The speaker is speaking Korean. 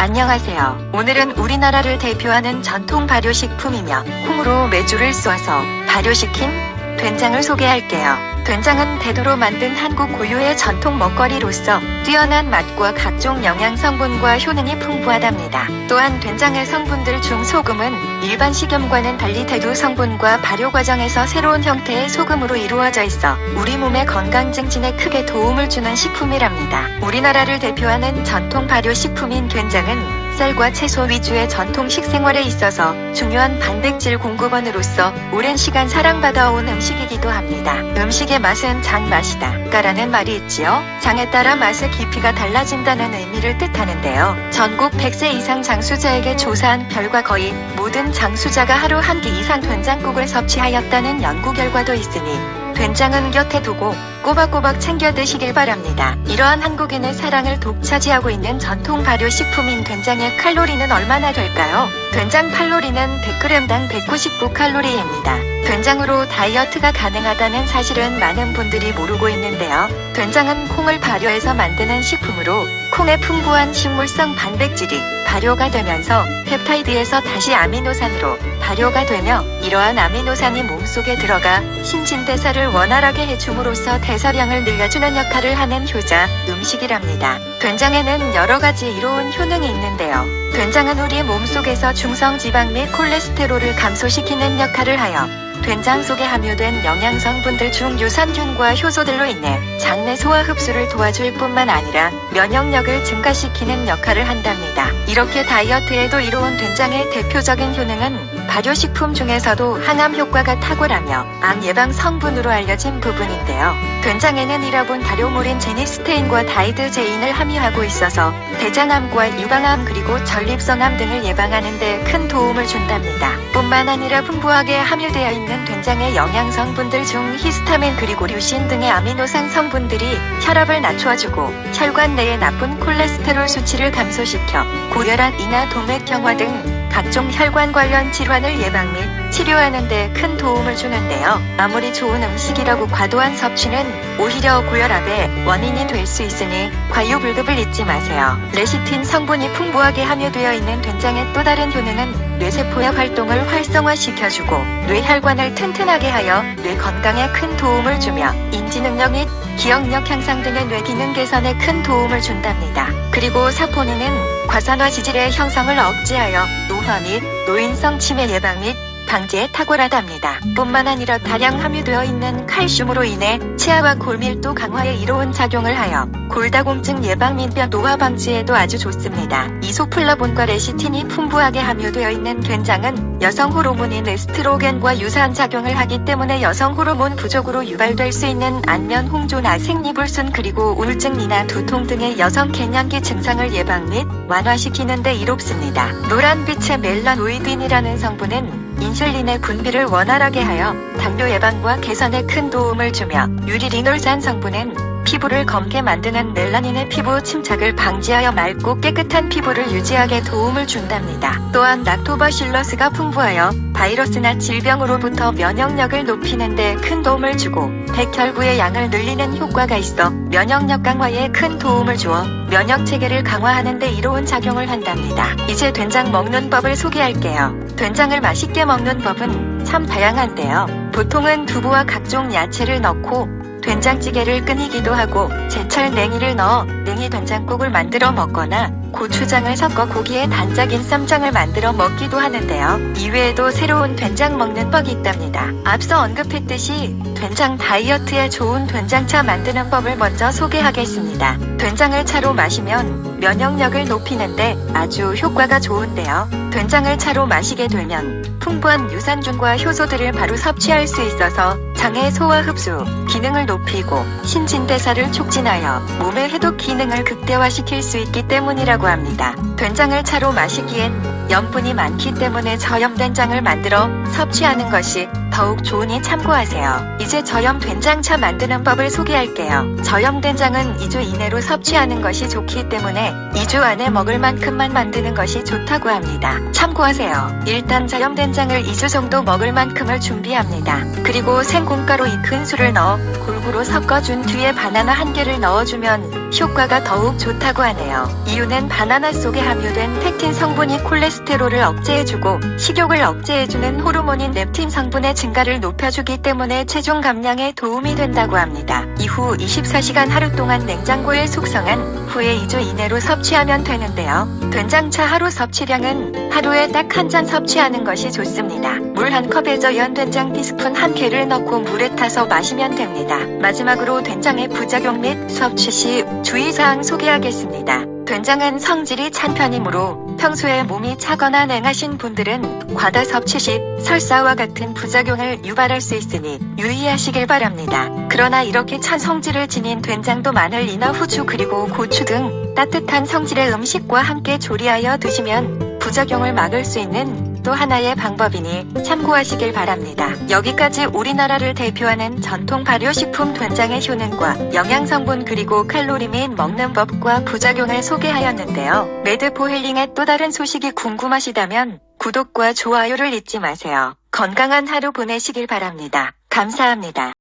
안녕하세요. 오늘은 우리나라를 대표하는 전통 발효식품이며 콩으로 메주를 쏘아서 발효시킨 된장을 소개할게요. 된장은 대도로 만든 한국 고유의 전통 먹거리로서 뛰어난 맛과 각종 영양 성분과 효능이 풍부하답니다. 또한 된장의 성분들 중 소금은 일반 식염과는 달리 대두 성분과 발효 과정에서 새로운 형태의 소금으로 이루어져 있어 우리 몸의 건강 증진에 크게 도움을 주는 식품이랍니다. 우리나라를 대표하는 전통 발효 식품인 된장은 쌀과 채소 위주의 전통 식 생활에 있어서 중요한 단백질 공급원으로서 오랜 시간 사랑받아온 음식이기도 합니다. 음식의 맛은 장 맛이다. 가라는 말이 있지요. 장에 따라 맛의 깊이가 달라진다는 의미를 뜻하는데요. 전국 100세 이상 장수자에게 조사한 결과 거의 모든 장수자가 하루 한 끼 이상 된장국을 섭취하였다는 연구 결과도 있으니 된장은 곁에 두고 꼬박꼬박 챙겨 드시길 바랍니다. 이러한 한국인의 사랑을 독차지하고 있는 전통 발효 식품인 된장의 칼로리는 얼마나 될까요? 된장 칼로리는 100g당 199칼로리입니다. 된장으로 다이어트가 가능하다는 사실은 많은 분들이 모르고 있는데요. 된장은 콩을 발효해서 만드는 식품으로 콩의 풍부한 식물성 단백질이 발효가 되면서 펩타이드에서 다시 아미노산으로 발효가 되며 이러한 아미노산이 몸속에 들어가 신진대사를 원활하게 해줌으로써 대 사량을 늘려주는 역할을 하는 효자 음식이랍니다. 된장에는 여러 가지 이로운 효능이 있는데요. 된장은 우리 몸속에서 중성 지방 및 콜레스테롤을 감소시키는 역할을 하여 된장 속에 함유된 영양 성분들 중 유산균과 효소들로 인해 장내 소화 흡수를 도와줄 뿐만 아니라 면역력을 증가시키는 역할을 한답니다. 이렇게 다이어트에도 이로운 된장의 대표적인 효능은 발효식품 중에서도 항암 효과가 탁월하며 암 예방 성분으로 알려진 부분인데요. 된장에는 일화분 발효물인 제니스테인과 다이드제인을 함유하고 있어서 대장암과 유방암 그리고 전립선암 등을 예방하는 데 큰 도움을 준답니다. 뿐만 아니라 풍부하게 함유되어 있는 된장의 영양 성분들 중 히스타민 그리고 류신 등의 아미노산 성분들이 혈압을 낮춰주고 혈관 내의 나쁜 콜레스테롤 수치를 감소시켜 고혈압, 이나 동맥경화 등 각종 혈관 관련 질환을 예방 및 치료하는 데 큰 도움을 주는데요. 아무리 좋은 음식이라고 과도한 섭취는 오히려 고혈압의 원인이 될 수 있으니 과유불급을 잊지 마세요. 레시틴 성분이 풍부하게 함유되어 있는 된장의 또 다른 효능은 뇌세포의 활동을 활성화시켜주고 뇌혈관을 튼튼하게 하여 뇌 건강에 큰 도움을 주며 인지 능력 및 기억력 향상 등의 뇌 기능 개선에 큰 도움을 준답니다. 그리고 사포닌은 과산화 지질의 형성을 억제하여 노화 및 노인성 치매 예방 및 방지에 탁월하답니다. 뿐만 아니라 다량 함유되어 있는 칼슘으로 인해 치아와 골밀도 강화에 이로운 작용을 하여 골다공증 예방 및 뼈 노화 방지에도 아주 좋습니다. 이소플라본과 레시틴이 풍부하게 함유되어 있는 된장은 여성 호르몬인 에스트로겐과 유사한 작용을 하기 때문에 여성 호르몬 부족으로 유발될 수 있는 안면 홍조나 생리불순 그리고 우울증이나 두통 등의 여성 갱년기 증상을 예방 및 완화시키는 데 이롭습니다. 노란빛의 멜라노이딘이라는 성분은 인슐린의 분비를 원활하게 하여 당뇨 예방과 개선에 큰 도움을 주며 유리리놀산 성분은 피부를 검게 만드는 멜라닌의 피부 침착을 방지하여 맑고 깨끗한 피부를 유지하게 도움을 준답니다. 또한 락토바실러스가 풍부하여 바이러스나 질병으로부터 면역력을 높이는 데 큰 도움을 주고 백혈구의 양을 늘리는 효과가 있어 면역력 강화에 큰 도움을 주어 면역 체계를 강화하는 데 이로운 작용을 한답니다. 이제 된장 먹는 법을 소개할게요. 된장을 맛있게 먹는 법은 참 다양한데요. 보통은 두부와 각종 야채를 넣고 된장찌개를 끓이기도 하고 제철 냉이를 넣어 냉이 된장국을 만들어 먹거나 고추장을 섞어 고기에 단짝인 쌈장을 만들어 먹기도 하는데요. 이외에도 새로운 된장 먹는 법이 있답니다. 앞서 언급했듯이 된장 다이어트에 좋은 된장차 만드는 법을 먼저 소개하겠습니다. 된장을 차로 마시면 면역력을 높이는데 아주 효과가 좋은데요. 된장을 차로 마시게 되면 풍부한 유산균과 효소들을 바로 섭취할 수 있어서 장의 소화 흡수 기능을 높이고 신진대사를 촉진하여 몸의 해독 기능을 극대화시킬 수 있기 때문이라고 합니다. 된장을 차로 마시기엔 염분이 많기 때문에 저염 된장을 만들어 섭취하는 것이 더욱 좋으니 참고하세요. 이제 저염 된장차 만드는 법을 소개할게요. 저염 된장은 2주 이내로 섭취하는 것이 좋기 때문에 2주 안에 먹을 만큼만 만드는 것이 좋다고 합니다. 참고하세요. 일단 저염 된장을 2주 정도 먹을 만큼을 준비합니다. 그리고 생콩가루 익은 술을 넣어 골고루 섞어준 뒤에 바나나 한 개를 넣어주면 효과가 더욱 좋다고 하네요. 이유는 바나나 속에 함유된 팩틴 성분이 콜레스테롤을 억제해주고 식욕을 억제해주는 호르몬인 렙틴 성분의 증가를 높여주기 때문에 체중 감량에 도움이 된다고 합니다. 이후 24시간 하루 동안 냉장고에 숙성한 후에 2주 이내로 섭취하면 되는데요. 된장차 하루 섭취량은 하루에 딱 한 잔 섭취하는 것이 좋습니다. 물 한 컵에 저연 된장 티스푼 한 개를 넣고 물에 타서 마시면 됩니다. 마지막으로 된장의 부작용 및 섭취 시 주의사항 소개하겠습니다. 된장은 성질이 찬 편이므로 평소에 몸이 차거나 냉하신 분들은 과다 섭취 시 설사와 같은 부작용을 유발할 수 있으니 유의하시길 바랍니다. 그러나 이렇게 찬 성질을 지닌 된장도 마늘이나 후추 그리고 고추 등 따뜻한 성질의 음식과 함께 조리하여 드시면 부작용을 막을 수 있는 또 하나의 방법이니 참고하시길 바랍니다. 여기까지 우리나라를 대표하는 전통 발효식품 된장의 효능과 영양성분 그리고 칼로리 및 먹는 법과 부작용을 소개하였는데요. 매드포 힐링의 또 다른 소식이 궁금하시다면 구독과 좋아요를 잊지 마세요. 건강한 하루 보내시길 바랍니다. 감사합니다.